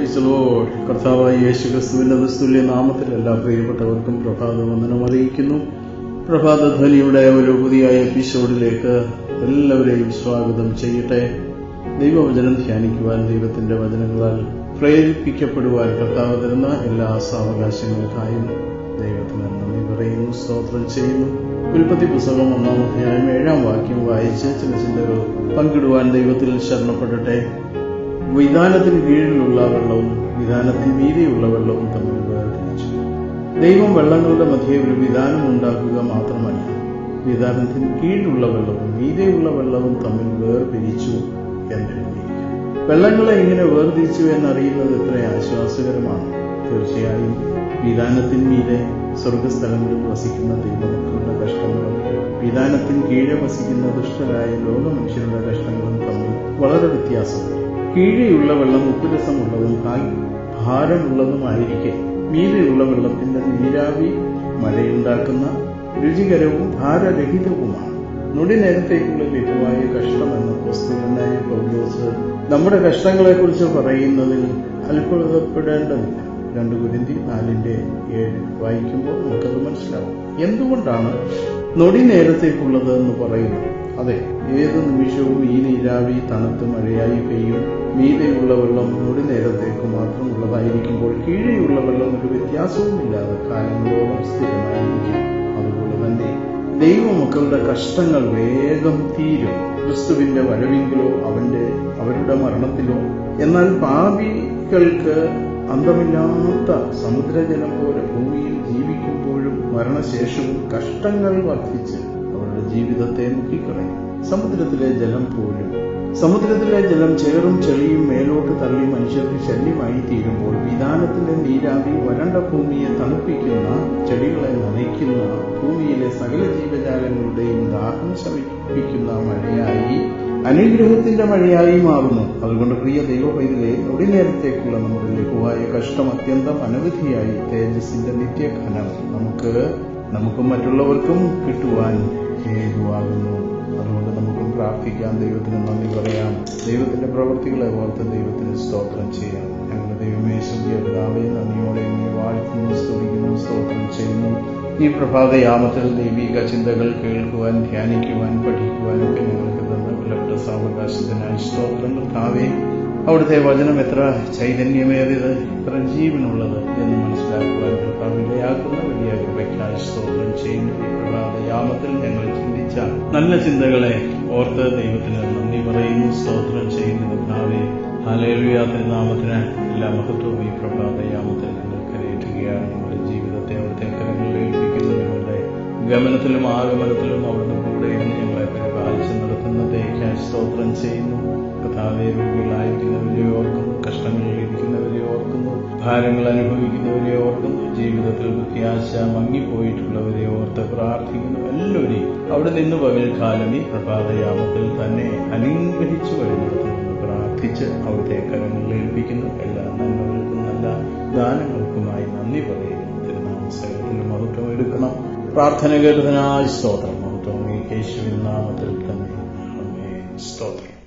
Praise Lord കർത്താവായ യേശു ക്രിസ്തുവിന്റെ നിസ്തുല്യ നാമത്തിൽ എല്ലാ പ്രിയപ്പെട്ടവർക്കും പ്രഭാത വന്ദനം അറിയിക്കുന്നു. പ്രഭാത ധ്വനിയുടെ ഒരു പുതിയ എപ്പിസോഡിലേക്ക് എല്ലാവരെയും സ്വാഗതം ചെയ്യട്ടെ. ദൈവവചനം ധ്യാനിക്കുവാൻ ദൈവത്തിന്റെ വചനങ്ങളാൽ പ്രേരിപ്പിക്കപ്പെടുവാൻ കർത്താവ് തരുന്ന എല്ലാ സാവകാശങ്ങൾക്കായും ദൈവത്തിന് നന്ദി പറയുന്നു സ്തോത്രം ചെയ്യുന്നു. ഉൽപ്പത്തി പുസ്തകം ഒന്നാം അധ്യായം ഏഴാം വാക്യം വായിച്ച് ചില ചിന്തകൾ പങ്കിടുവാൻ ദൈവത്തിൽ ശരണപ്പെടട്ടെ. വിധാനത്തിന് കീഴിലുള്ള വെള്ളവും വിധാനത്തിന് മീതെയുള്ള വെള്ളവും തമ്മിൽ വേർതിരിച്ചു. ദൈവം വെള്ളങ്ങളുടെ മധ്യേ ഒരു വിധാനം ഉണ്ടാക്കുക മാത്രമല്ല വിധാനത്തിന് കീഴിലുള്ള വെള്ളവും മീതെയുള്ള വെള്ളവും തമ്മിൽ വേർതിരിച്ചു എന്നെഴുതിയിരിക്കുന്നു വെള്ളങ്ങളെ ഇങ്ങനെ വേർതിരിച്ചു എന്നറിയുന്നത് എത്ര ആശ്വാസകരമാണ്. തീർച്ചയായും വിധാനത്തിന് മീതെ സ്വർഗസ്ഥലങ്ങളിൽ വസിക്കുന്ന ദൈവമക്കളുടെ കഷ്ടങ്ങളും വിധാനത്തിന് കീഴെ വസിക്കുന്ന ദുഷ്ടരായ ലോക മനുഷ്യരുടെ കഷ്ടങ്ങളും തമ്മിൽ വളരെ വ്യത്യാസമുണ്ട്. കീഴെയുള്ള വെള്ളം ഉപ്പുരസമുള്ളതും ഭാരമുള്ളതുമായിരിക്കെ. മീതെയുള്ള വെള്ളത്തിന്റെ നീരാവി മഴയുണ്ടാക്കുന്ന രുചികരവും ഭാരരഹിതവുമാണ്. നൊടി നേരത്തേക്കുള്ള ലഘുവായ കഷ്ടം എന്ന പുസ്തകനായ പൗലോസ് നമ്മുടെ കഷ്ടങ്ങളെക്കുറിച്ച് പറയുന്നതിൽ അത്ഭുതപ്പെടേണ്ടതില്ല. രണ്ട് കുരിന്തി നാലിന്റെ ഏഴ് വായിക്കുമ്പോൾ നമുക്കത് മനസ്സിലാവും. എന്തുകൊണ്ടാണ് നൊടി നേരത്തേക്കുള്ളത് എന്ന് പറയുന്നത്? അതെ ഏത് നിമിഷവും ഈ നീരാവി തണുത്ത് മഴയായി പെയ്യും. മീതെയുള്ള വെള്ളം ഒരു നേരത്തേക്ക് മാത്രമുള്ളതായിരിക്കുമ്പോൾ കീഴെയുള്ള വെള്ളം ഒരു വ്യത്യാസവുമില്ലാതെ കാലങ്ങളോളം സ്ഥിരമായിരിക്കും. അതുപോലെ തന്നെ ദൈവമക്കളുടെ കഷ്ടങ്ങൾ വേഗം തീരും. ക്രിസ്തുവിന്റെ വരവിങ്കിലോ അവന്റെ അവരുടെ മരണത്തിലോ. എന്നാൽ പാപികൾക്ക് അന്തമില്ലാത്ത സമുദ്രജലം പോലെ ഭൂമിയിൽ ജീവിക്കുമ്പോഴും മരണശേഷവും കഷ്ടങ്ങൾ വർദ്ധിച്ച് ജീവിതത്തെ മുക്കിക്കളയും. സമുദ്രത്തിലെ ജലം പോലും സമുദ്രത്തിലെ ജലം ചേറും ചെളിയും മേലോട്ട് തള്ളി മനുഷ്യർക്ക് ശല്യമായി തീരുമ്പോൾ വിധാനത്തിന്റെ നീരാവി വരണ്ട ഭൂമിയെ തണുപ്പിക്കുന്ന ചെടികളെ നനയ്ക്കുന്ന ഭൂമിയിലെ സകല ജീവജാലങ്ങളുടെയും ദാഹം ശമിപ്പിക്കുന്ന മഴയായി അനുഗ്രഹത്തിന്റെ മഴയായി മാറുന്നു. അതുകൊണ്ട് പ്രിയ ദൈവപൈതലെ നൊടി നേരത്തേക്കുള്ള നമ്മുടെ ലഘുവായ കഷ്ടം അത്യന്തം അനവധിയായി തേജസ്സിന്റെ നിത്യഘനം നമുക്ക് നമുക്കും മറ്റുള്ളവർക്കും കിട്ടുവാൻ ഹേതുവാകുന്നു അതുകൊണ്ട് നമുക്കും പ്രാർത്ഥിക്കാം. ദൈവത്തിന് നന്ദി പറയാം. ദൈവത്തിന്റെ പ്രവൃത്തികളെ ഓർത്ത് ദൈവത്തിന് സ്തോത്രം ചെയ്യാം. ഞങ്ങളുടെ ദൈവമേ സ്വർഗീയ പിതാവേ നന്ദിയോടെ വാഴ്ത്തുന്നു സ്തുതിക്കുന്നു സ്തോത്രം ചെയ്യുന്നു. ഈ പ്രഭാതയാമത്തിൽ ദൈവിക ചിന്തകൾ കേൾക്കുവാൻ ധ്യാനിക്കുവാൻ പഠിക്കുവാനൊക്കെ ഞങ്ങൾക്ക് തന്ന വിലപ്പെട്ട സാവകാശത്തിനായി സ്തോത്രങ്ങൾക്കാവേ അവിടുത്തെ വചനം എത്ര ചൈതന്യമേറിയത്. ഞങ്ങൾ നല്ല ചിന്തകളെ ഓർത്ത് ദൈവത്തിന് നന്ദി പറയുന്നു സ്തോത്രം ചെയ്യുന്നു. കർത്താവെ ഹാലേലുയാ തിരുനാമത്തിന് എല്ലാ മഹത്വവും ഈ പ്രഭാതയാമത്തിൽ ഞങ്ങൾ കരയേറ്റുകയാണ്. നമ്മുടെ ജീവിതത്തെ അവിടുത്തെ കരങ്ങളിൽ ഏൽപ്പിക്കുന്നു. ഗമനത്തിലും ആഗമനത്തിലും അവിടുന്ന് കൂടെ ഇരുന്ന് ഞങ്ങളെ പരിപാലിച്ച് നടത്തുന്നതേക്കായി സ്തോത്രം ചെയ്യുന്നു. കഥാവെ രോഗികളായിരിക്കുന്നവരെ ഭാരങ്ങൾ അനുഭവിക്കുന്നവരെ ഓർക്കുന്നു ജീവിതത്തിൽ പ്രത്യാശ മങ്ങിപ്പോയിട്ടുള്ളവരെ ഓർത്ത് പ്രാർത്ഥിക്കുന്നു എല്ലാവരെയും. അവിടെ നിന്ന് പകൽക്കാലം ഈ പ്രഭാതയാമത്തിൽ തന്നെ അനുഗ്രഹിച്ചു വഴിനടത്തുമെന്ന് പ്രാർത്ഥിച്ച് അവിടുത്തെ കരങ്ങളിൽ ഏൽപ്പിക്കുന്നു. എല്ലാ നന്മകൾക്കും നല്ല ദാനങ്ങൾക്കുമായി നന്ദി പറയുന്നു. മഹത്വം എടുക്കണം. പ്രാർത്ഥന കേട്ടതിനായി സ്തോത്രം. മഹത്വം യേശുവിൻ നാമത്തിൽ തന്നെ. സ്തോത്രം.